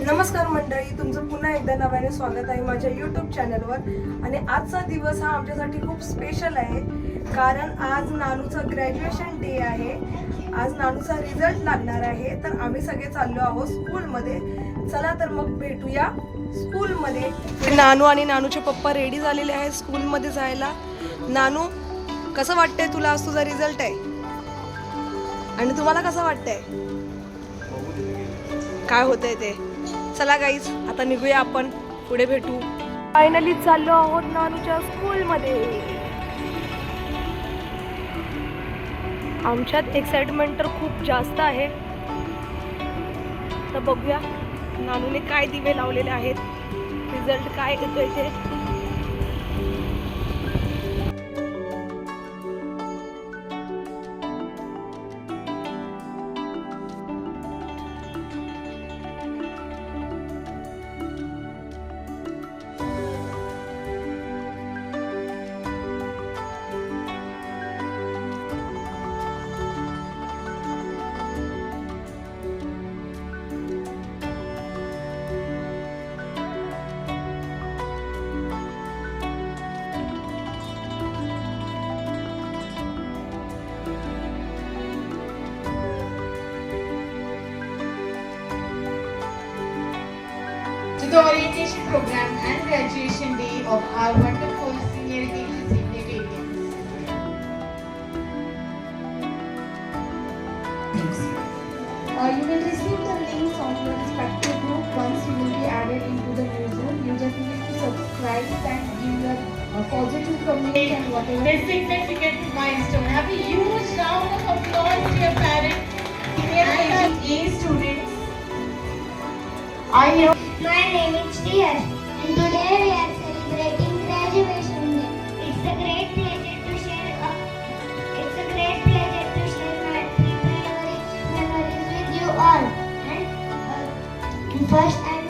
नमस्कार मंडळी तुमचं पुन्हा एकदा नव्याने स्वागत आहे माझ्या यूट्यूब चॅनलवर आणि आजचा दिवस हा आमच्यासाठी खूप स्पेशल आहे कारण आज नानूचा ग्रॅज्युएशन डे आहे. आज नानूचा रिझल्ट लागणार आहे तर आम्ही सगळे चाललो आहोत स्कूलमध्ये चला तर मग भेटूया स्कूलमध्ये नानू आणि नानूचे पप्पा रेडी झालेले आहेत स्कूलमध्ये जायला. नानू कसं वाटतंय तुला आज तुझा रिझल्ट आहे? आणि तुम्हाला कसं वाटतंय? काय होतंय ते? चला गाईज आता निघूया आपण. पुढे भेटू. फायनली चाललो आहोत नानूच्या स्कूलमध्ये आमच्यात एक्साइटमेंट तर खूप जास्त आहे. तर बघूया नानूने काय दिवे लावलेले आहेत. रिझल्ट काय येतोय ते. To the orientation program and graduation day of our wonderful seniority signatarians. Uh, you will receive the links on your respective group once you will be added into the newsroom. You just need to subscribe and give your uh, positive comments and whatever. This significant milestone. Have a huge round of applause to your parents, senior KG students. I My name is Shriyas and today we are celebrating graduation day. It's a great pleasure to share a, it's a great pleasure to share my memories with you all. And uh, first I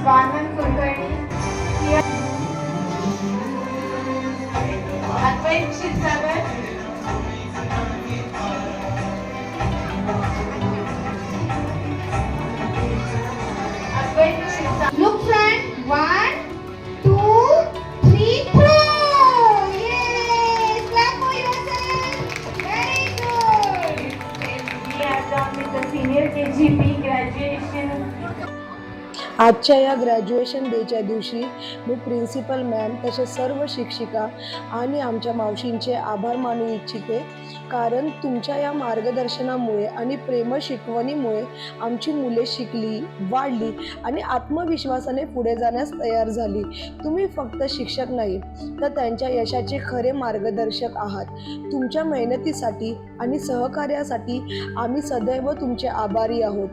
Swanand Kulkarni, here. Advait Shidsagar. Advait Shidsagar. Look friend, one, two, three, four! Yay! आजच्या या graduation डेच्या दिवशी मी principal ma'am तसेच सर्व शिक्षिका आणि आमच्या मावशींचे आभार मानू इच्छिते. कारण तुमच्या या मार्गदर्शनामुळे आणि प्रेम शिकवणीमुळे आमची मुले शिकली वाढली आणि आत्मविश्वासाने पुढे जाण्यास तयार झाली. तुम्ही फक्त शिक्षक नाही तर त्यांच्या यशाचे खरे मार्गदर्शक आहात. तुमच्या मेहनतीसाठी आणि सहकार्यासाठी आम्ही सदैव तुमचे आभारी आहोत.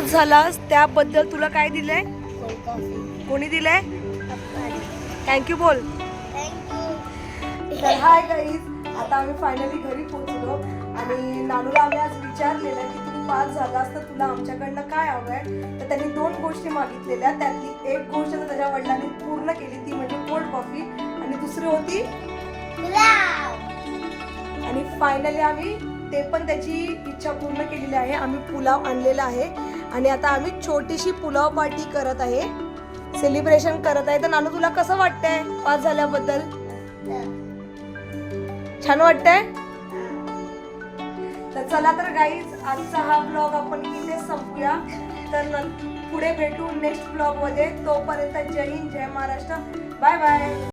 आज झालास त्याबद्दल तुला काय दिलंय? कोणी दिलंय? थँक्यू बोल. तर हाय गाईज आता आम्ही फायनली घरी पोहोचलो आणि नानूला आम्ही आज विचारलेलं की तू पास झालास तर तुला आमच्याकडनं काय हवंय तर त्यांनी दोन गोष्टी मागितलेल्या. त्यातली एक गोष्ट तर त्याच्या वडिलांनी पूर्ण केली ती म्हणजे कोल्ड कॉफी आणि दुसरी होती? आणि फायनली आम्ही ते पण त्याची इच्छा पूर्ण केलेली आहे. आम्ही पुलाव आणलेला आहे. आणि आता आम्ही छोटीशी पुलाव पार्टी करत आहे. सेलिब्रेशन करत आहे. तर नानू तुला कसं वाटतंय पास झाल्याबद्दल? छान वाटतंय? तर चला तर गाईज आजचा हा ब्लॉग आपण इथे संपूया. तर पुढे भेटू नेक्स्ट ब्लॉगमध्ये. तोपर्यंत जय हिंद जय महाराष्ट्र. Bye bye